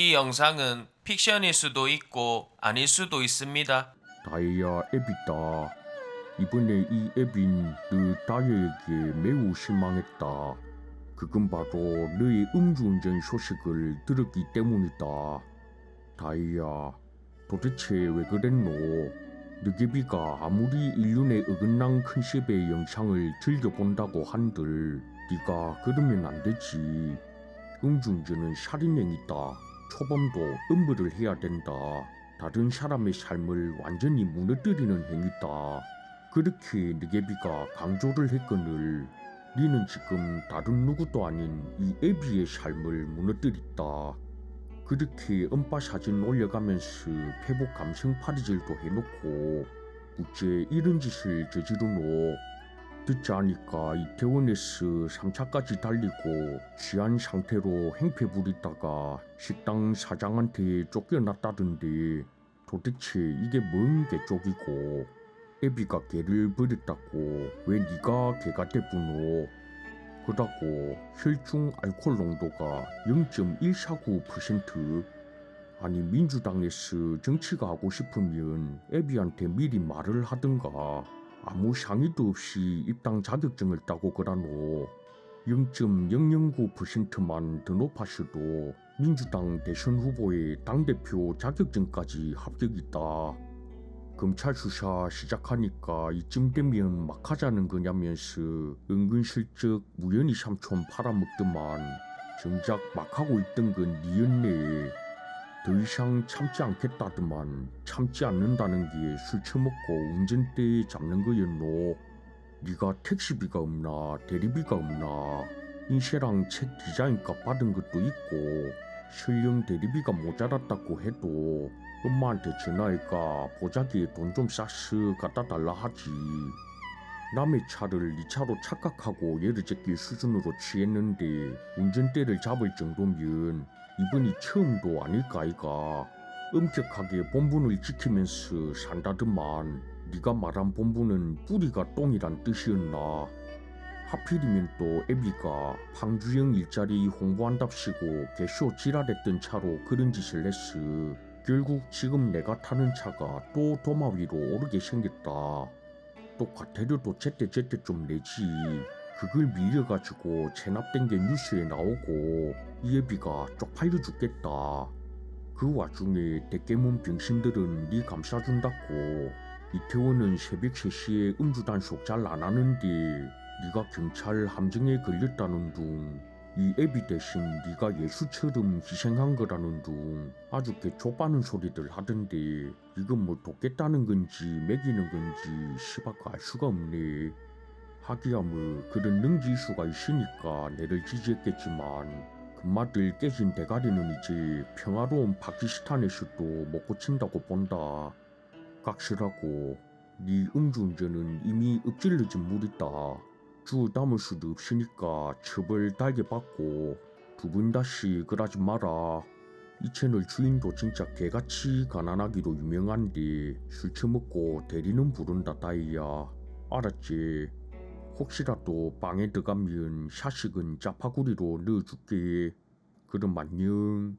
이 영상은 픽션일 수도 있고 아닐 수도 있습니다. 다이아 앱이다. 이번에 이 앱인 너 다이아에게 매우 실망했다. 그건 바로 너의 음주운전 소식을 들었기 때문이다. 다이아, 도대체 왜 그랬노? 느개비가 아무리 인륜의 어긋난 컨셉의 영상을 즐겨본다고 한들 네가 그러면 안 되지. 음주운전은 살인행위다. 초범도 음부를 해야 된다. 다른 사람의 삶을 완전히 무너뜨리는 행위다. 그렇게 느개비가 강조를 했거늘 니는 지금 다른 누구도 아닌 이 애비의 삶을 무너뜨렸다. 그렇게 음바 사진 올려가면서 페북 감성 파리질도 해놓고 어째 이런 짓을 저지르노 듣자니까 이태원에서 3차까지 달리고 취한 상태로 행패 부리다가 식당 사장한테 쫓겨났다던데 도대체 이게 뭔 개쪽이고? 애비가 개를 버렸다고 왜 네가 개가 됐구노? 그러고 혈중 알코올 농도가 0.149% 아니 민주당에서 정치가 하고 싶으면 애비한테 미리 말을 하든가 아무 상의도 없이 입당 자격증을 따고 그라노 0.009%만 더 높았어도 민주당 대선 후보의 당대표 자격증까지 합격이다. 검찰 수사 시작하니까 이쯤 되면 막 하자는 거냐면서 은근슬쩍 무연히 삼촌 팔아먹더만 정작 막 하고 있던 건 니였네. 더 이상 참지 않겠다더만 참지 않는다는 게 술 처먹고 운전대 잡는 거였노. 네가 택시비가 없나 대리비가 없나 인쇄랑 책 디자인값 받은 것도 있고 설령 대리비가 모자랐다고 해도 엄마한테 전화해가 보자기에 돈좀 싸서 갖다 달라 하지. 남의 차를 네 차로 착각하고 예를 제낄 수준으로 취했는데 운전대를 잡을 정도면 이번이 처음도 아닐까 아이가. 엄격하게 본분을 지키면서 산다더만 네가 말한 본분은 뿌리가 똥이란 뜻이었나. 하필이면 또 애비가 방주영 일자리 홍보한답시고 개쇼 지랄했던 차로 그런 짓을 했어. 결국 지금 내가 타는 차가 또 도마 위로 오르게 생겼다. 또 과태료도 제때제때 좀 내지. 그걸 밀려가지고 체납된 게 뉴스에 나오고 이 애비가 쪽팔려 죽겠다. 그 와중에 대깨문 병신들은 네 감싸준다고 이태원은 새벽 3시에 음주 단속 잘 안 하는데 네가 경찰 함정에 걸렸다는 둥 이 애비 대신 네가 예수처럼 희생한 거라는 둥 아주 개초빠는 소리들 하던데 이건 뭐 돕겠다는 건지 먹이는 건지 시바가 알 수가 없네 하기야 뭐 그런 능지수가 있으니까 내를 지지했겠지만 금마들 깨진 대가리는 이제 평화로운 파키스탄에서도 못 고친다고 본다 각실하고 네 음주운전은 이미 엎질러진 물이다 주 담을 수도 없으니까 처벌 달게 받고 두 분 다시 그러지 마라. 이 채널 주인도 진짜 개같이 가난하기로 유명한데 술 처먹고 대리는 부른다 다이야. 알았지? 혹시라도 방에 들어가면 샤식은 짜파구리로 넣어줄게. 그럼 안녕.